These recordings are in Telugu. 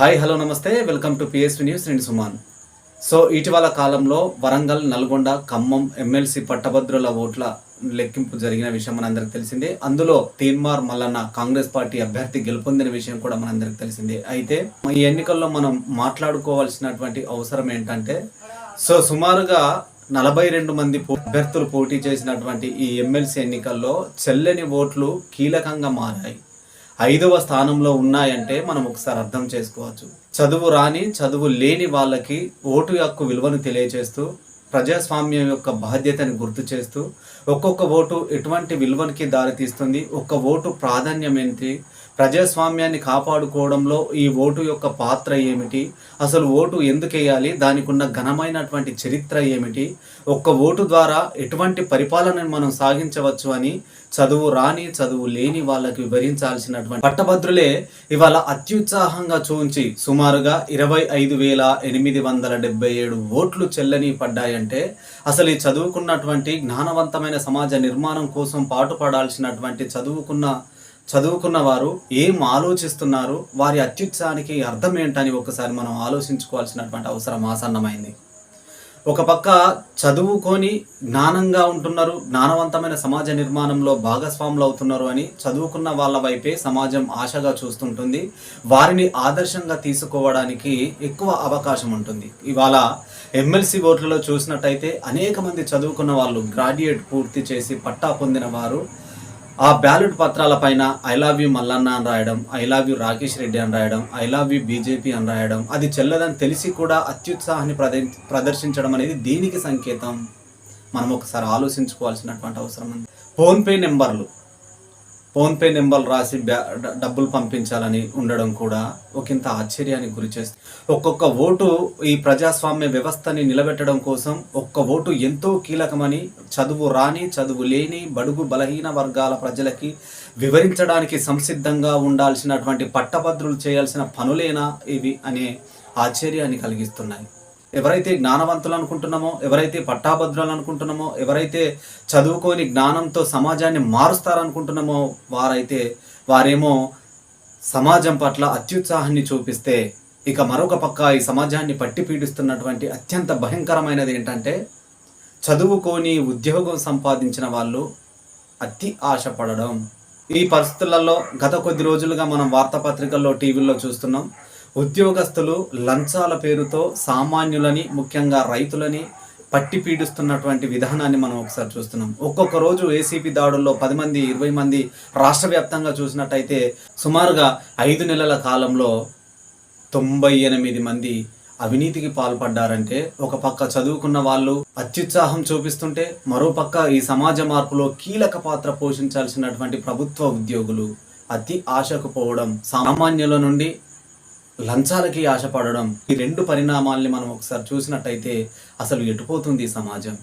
హాయ్ హలో నమస్తే. వెల్కమ్ టు పిఎస్వి న్యూస్ నేను సుమాన్. సో ఇటీవల కాలంలో వరంగల్ నల్గొండ ఖమ్మం ఎమ్మెల్సీ పట్టభద్రుల ఓట్ల లెక్కింపు జరిగిన విషయం మనందరికి తెలిసిందే. అందులో తీన్మార్ మల్లన్న కాంగ్రెస్ పార్టీ అభ్యర్థి గెలుపొందిన విషయం కూడా మనందరికి తెలిసిందే. అయితే ఈ ఎన్నికల్లో మనం మాట్లాడుకోవాల్సినటువంటి అవసరం ఏంటంటే సో సుమారుగా నలభై రెండు మంది అభ్యర్థులు పోటీ చేసినటువంటి ఈ ఎమ్మెల్సీ ఎన్నికల్లో చెల్లని ఓట్లు కీలకంగా మారాయి. ఐదవ స్థానంలో ఉన్నాయంటే మనం ఒకసారి అర్థం చేసుకోవచ్చు. చదువు రాని చదువు లేని వాళ్ళకి ఓటు యొక్క విలువను తెలియజేస్తూ ప్రజాస్వామ్యం యొక్క బాధ్యతని గుర్తు చేస్తూ ఒక్కొక్క ఓటు ఎటువంటి విలువనికి దారితీస్తుంది ఒక్క ఓటు ప్రాధాన్యం ఏంటి ప్రజాస్వామ్యాన్ని కాపాడుకోవడంలో ఈ ఓటు యొక్క పాత్ర ఏమిటి? అసలు ఓటు ఎందుకు వేయాలి? దానికి ఉన్న ఘనమైనటువంటి చరిత్ర ఏమిటి? ఒక్క ఓటు ద్వారా ఎటువంటి పరిపాలనను మనం సాగించవచ్చు అని చదువు రాని చదువు లేని వాళ్ళకి వివరించాల్సినటువంటి పట్టభద్రులే ఇవాళ అత్యుత్సాహంగా చూంచి సుమారుగా ఇరవై ఐదు వేల ఎనిమిది వందల డెబ్బై ఏడు ఓట్లు చెల్లని పడ్డాయంటే అసలు ఈ చదువుకున్నటువంటి జ్ఞానవంతమైన సమాజ నిర్మాణం కోసం పాటుపడాల్సినటువంటి చదువుకున్న చదువుకున్న వారు ఏం ఆలోచిస్తున్నారు? వారి అత్యుత్సాహానికి అర్థం ఏంటని ఒకసారి మనం ఆలోచించుకోవాల్సినటువంటి అవసరం ఆసన్నమైంది. ఒక పక్క చదువుకొని జ్ఞానంగా ఉంటున్నారు జ్ఞానవంతమైన సమాజ నిర్మాణంలో భాగస్వాములు అవుతున్నారు అని చదువుకున్న వాళ్ళ వైపే సమాజం ఆశగా చూస్తుంటుంది. వారిని ఆదర్శంగా తీసుకోవడానికి ఎక్కువ అవకాశం ఉంటుంది. ఇవాళ ఎమ్మెల్సీ ఓట్లలో చూసినట్టయితే అనేక మంది చదువుకున్న వాళ్ళు గ్రాడ్యుయేట్ పూర్తి చేసి పట్టా పొందిన వారు ఆ బ్యాలెట్ పత్రాల పైన ఐ లవ్ యూ మల్లన్న అని రాయడం I love you Rakesh Reddy అని రాయడం ఐ లవ్ యూ బీజేపీ అని రాయడం అది చెల్లదని తెలిసి కూడా అత్యుత్సాహాన్ని ప్రదర్శించడం అనేది దీనికి సంకేతం. మనం ఒకసారి ఆలోచించుకోవాల్సినటువంటి అవసరం ఉంది. ఫోన్పే నెంబర్లు. ఫోన్పే నెంబర్ రాసి బ్యా- డబ్బులు పంపించాలని ఉండడం కూడా ఒకంత ఆశ్చర్యానికి గురి చేస్తుంది ఒక్కొక్క ఓటు ఈ ప్రజాస్వామ్య వ్యవస్థని నిలబెట్టడం కోసం ఒక్క ఓటు ఎంతో కీలకమని చదువు రాని చదువు లేని బడుగు బలహీన వర్గాల ప్రజలకి వివరించడానికి సంసిద్ధంగా ఉండాల్సినటువంటి పట్టభద్రులు చేయాల్సిన పనులేనా ఇవి అనే ఆశ్చర్యాన్ని కలిగిస్తున్నాయి. ఎవరైతే జ్ఞానవంతులు అనుకుంటున్నామో ఎవరైతే పట్టాభద్రులు అనుకుంటున్నామో ఎవరైతే చదువుకొని జ్ఞానంతో సమాజాన్ని మారుస్తారనుకుంటున్నామో వారైతే వారేమో సమాజం పట్ల అత్యుత్సాహాన్ని చూపిస్తే ఇక మరొక పక్క ఈ సమాజాన్ని పట్టి పీడిస్తున్నటువంటి అత్యంత భయంకరమైనది ఏంటంటే చదువుకొని ఉద్యోగం సంపాదించిన వాళ్ళు అతి ఆశపడడం. ఈ పరిస్థితులలో గత కొద్ది రోజులుగా మనం వార్తాపత్రికల్లో టీవీల్లో చూస్తున్నాం. ఉద్యోగస్తులు లంచాల పేరుతో సామాన్యులని ముఖ్యంగా రైతులని పట్టి పీడిస్తున్నటువంటి విధానాన్ని మనం ఒకసారి చూస్తున్నాం. ఒక్కొక్క రోజు ఏసీపీ దాడుల్లో పది మంది ఇరవై మంది రాష్ట్ర వ్యాప్తంగా చూసినట్టయితే సుమారుగా ఐదు నెలల కాలంలో తొంభై ఎనిమిది మంది అవినీతికి పాల్పడ్డారంటే ఒక పక్క చదువుకున్న వాళ్ళు అత్యుత్సాహం చూపిస్తుంటే మరో పక్క ఈ సమాజ మార్పులో కీలక పాత్ర పోషించాల్సినటువంటి ప్రభుత్వ ఉద్యోగులు అతి ఆశకు పోవడం సామాన్యుల నుండి లంచాలకి ఆశపడడం ఈ రెండు పరిణామాల్ని మనం ఒకసారి చూసినట్టయితే అసలు ఎటుపోతుంది ఈ సమాజం?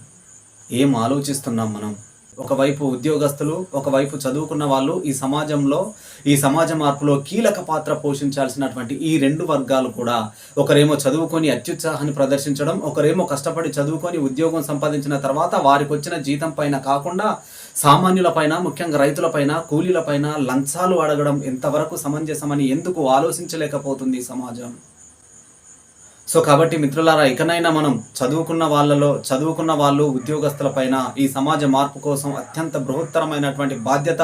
ఏం ఆలోచిస్తున్నాం మనం? ఒకవైపు ఉద్యోగస్తులు ఒకవైపు చదువుకున్న వాళ్ళు ఈ సమాజంలో ఈ సమాజ మార్పులో కీలక పాత్ర పోషించాల్సినటువంటి ఈ రెండు వర్గాలు కూడా ఒకరేమో చదువుకొని అత్యుత్సాహాన్ని ప్రదర్శించడం ఒకరేమో కష్టపడి చదువుకొని ఉద్యోగం సంపాదించిన తర్వాత వారికి వచ్చిన జీతం పైన కాకుండా సామాన్యుల పైన ముఖ్యంగా రైతుల పైన కూలీల పైన లంచాలు అడగడం ఎంతవరకు సమంజసమని ఎందుకు ఆలోచించలేకపోతుంది సమాజం? సో కాబట్టి మిత్రులారా ఇకనైనా మనం చదువుకున్న వాళ్ళలో చదువుకున్న వాళ్ళు ఉద్యోగస్తుల పైన ఈ సమాజ మార్పు కోసం అత్యంత బృహత్తరమైనటువంటి బాధ్యత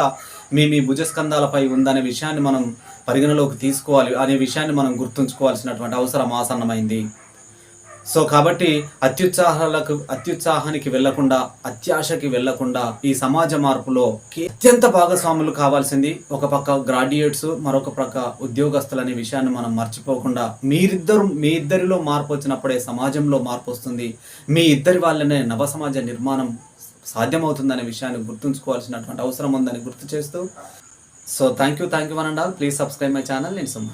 మీ మీ భుజస్కంధాలపై ఉందనే విషయాన్ని మనం పరిగణలోకి తీసుకోవాలి అనే విషయాన్ని మనం గుర్తుంచుకోవాల్సినటువంటి అవసరం ఆసన్నమైంది. సో కాబట్టి అత్యుత్సాహాలకు అత్యుత్సాహానికి వెళ్ళకుండా అత్యాశకి వెళ్ళకుండా ఈ సమాజ మార్పులో అత్యంత భాగస్వాములు కావాల్సింది ఒక పక్క గ్రాడ్యుయేట్స్ మరొక పక్క ఉద్యోగస్తులు అనే విషయాన్ని మనం మర్చిపోకుండా మీరిద్దరు మీ ఇద్దరిలో మార్పు వచ్చినప్పుడే సమాజంలో మార్పు వస్తుంది. మీ ఇద్దరి వాళ్ళనే నవ సమాజ నిర్మాణం సాధ్యమవుతుందనే విషయాన్ని గుర్తుంచుకోవాల్సినటువంటి అవసరం ఉందని గుర్తు చేస్తూ so thank you thank you one and all. Please subscribe my channel. నేను సుమ్మా